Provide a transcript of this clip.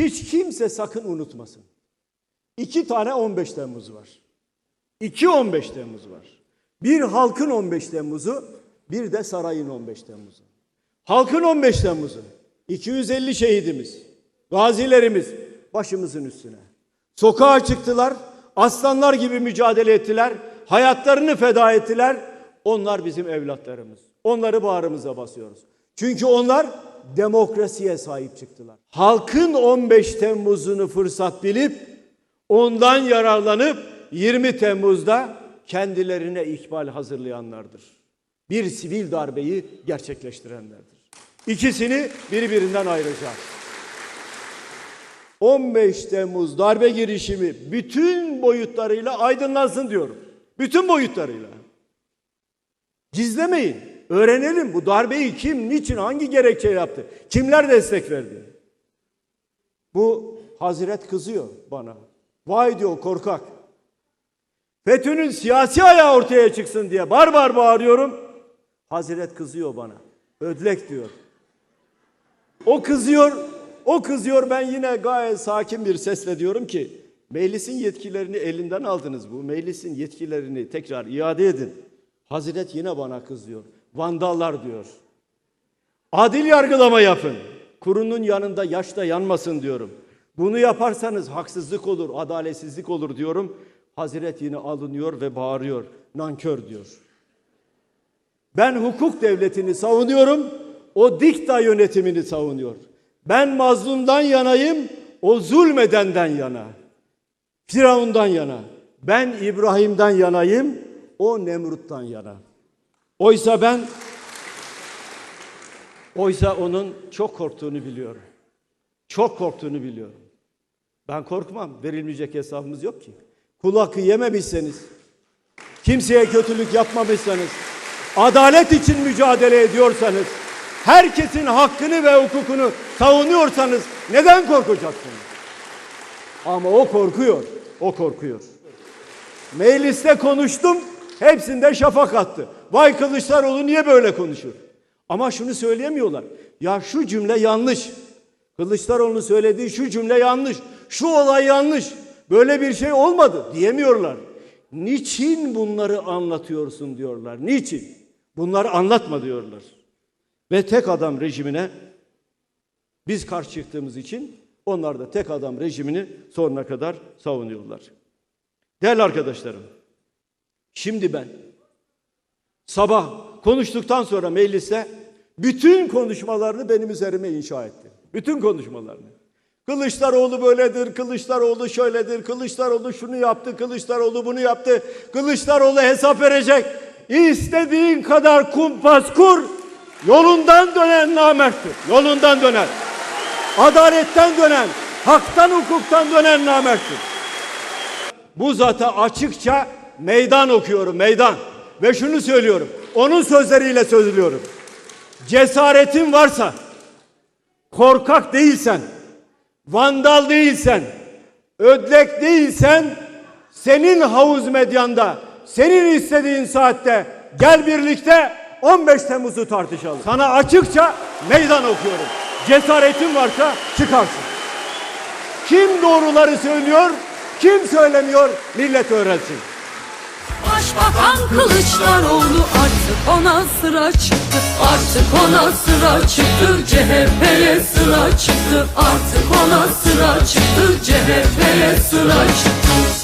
Hiç kimse sakın unutmasın. İki tane 15 Temmuz var. İki 15 Temmuz var. Bir halkın 15 Temmuz'u, bir de sarayın 15 Temmuz'u. Halkın 15 Temmuz'u. 250 şehidimiz, gazilerimiz başımızın üstüne. Sokağa çıktılar, aslanlar gibi mücadele ettiler, hayatlarını feda ettiler. Onlar bizim evlatlarımız. Onları bağrımıza basıyoruz. Çünkü onlar demokrasiye sahip çıktılar. Halkın 15 Temmuz'unu fırsat bilip ondan yararlanıp 20 Temmuz'da kendilerine ikbal hazırlayanlardır. Bir sivil darbeyi gerçekleştirenlerdir. İkisini birbirinden ayıracağız. 15 Temmuz darbe girişimi bütün boyutlarıyla aydınlansın diyorum. Bütün boyutlarıyla. Gizlemeyin. Öğrenelim bu darbeyi kim, niçin, hangi gerekçe yaptı? Kimler destek verdi? Bu Hazret kızıyor bana. Vay diyor korkak. FETÖ'nün siyasi ayağı ortaya çıksın diye bar bar bağırıyorum. Hazret kızıyor bana. Ödlek diyor. O kızıyor, o kızıyor ben yine gayet sakin bir sesle diyorum ki meclisin yetkilerini elinden aldınız bu. Meclisin yetkilerini tekrar iade edin. Hazret yine bana kızıyor. Vandallar diyor. Adil yargılama yapın. Kurunun yanında yaş da yanmasın diyorum. Bunu yaparsanız haksızlık olur, adaletsizlik olur diyorum. Hazret yine alınıyor ve bağırıyor. Nankör diyor. Ben hukuk devletini savunuyorum. O dikta yönetimini savunuyor. Ben mazlumdan yanayım. O zulmedenden yana. Firavundan yana. Ben İbrahim'den yanayım. O Nemrut'tan yana. Oysa ben Oysa onun çok korktuğunu biliyorum. Çok korktuğunu biliyorum. Ben korkmam. Verilmeyecek hesabımız yok ki. Kul hakkı yememişseniz, kimseye kötülük yapmamışsanız, adalet için mücadele ediyorsanız, herkesin hakkını ve hukukunu savunuyorsanız neden korkacaksınız? Ama o korkuyor. O korkuyor. Mecliste konuştum, hepsinde şafak attı. Vay Kılıçdaroğlu niye böyle konuşur? Ama şunu söyleyemiyorlar. Ya şu cümle yanlış. Kılıçdaroğlu'nun söylediği şu cümle yanlış. Şu olay yanlış. Böyle bir şey olmadı diyemiyorlar. Niçin bunları anlatıyorsun diyorlar. Niçin? Bunları anlatma diyorlar. Ve tek adam rejimine biz karşı çıktığımız için onlar da tek adam rejimini sonuna kadar savunuyorlar. Değerli arkadaşlarım, şimdi ben sabah konuştuktan sonra mecliste bütün konuşmalarını benim üzerime inşa etti. Bütün konuşmalarını. Kılıçdaroğlu böyledir, Kılıçdaroğlu şöyledir, Kılıçdaroğlu şunu yaptı, Kılıçdaroğlu bunu yaptı, Kılıçdaroğlu hesap verecek. İstediğin kadar kumpas kur, yolundan dönen namerttir. Yolundan dönen. Adaletten dönen, haktan hukuktan dönen namerttir. Bu zata açıkça meydan okuyorum, meydan. Ve şunu söylüyorum, onun sözleriyle söylüyorum. Cesaretin varsa, korkak değilsen, vandal değilsen, ödlek değilsen, senin havuz medyanda, senin istediğin saatte gel birlikte 15 Temmuz'u tartışalım. Sana açıkça meydan okuyorum. Cesaretin varsa çıkarsın. Kim doğruları söylüyor, kim söylemiyor millet öğrensin. Başbakan Kılıçdaroğlu artık ona sıra çıktı. Artık ona sıra çıktı. CHP'ye sıra çıktı. Artık ona sıra çıktı. CHP'ye sıra çıktı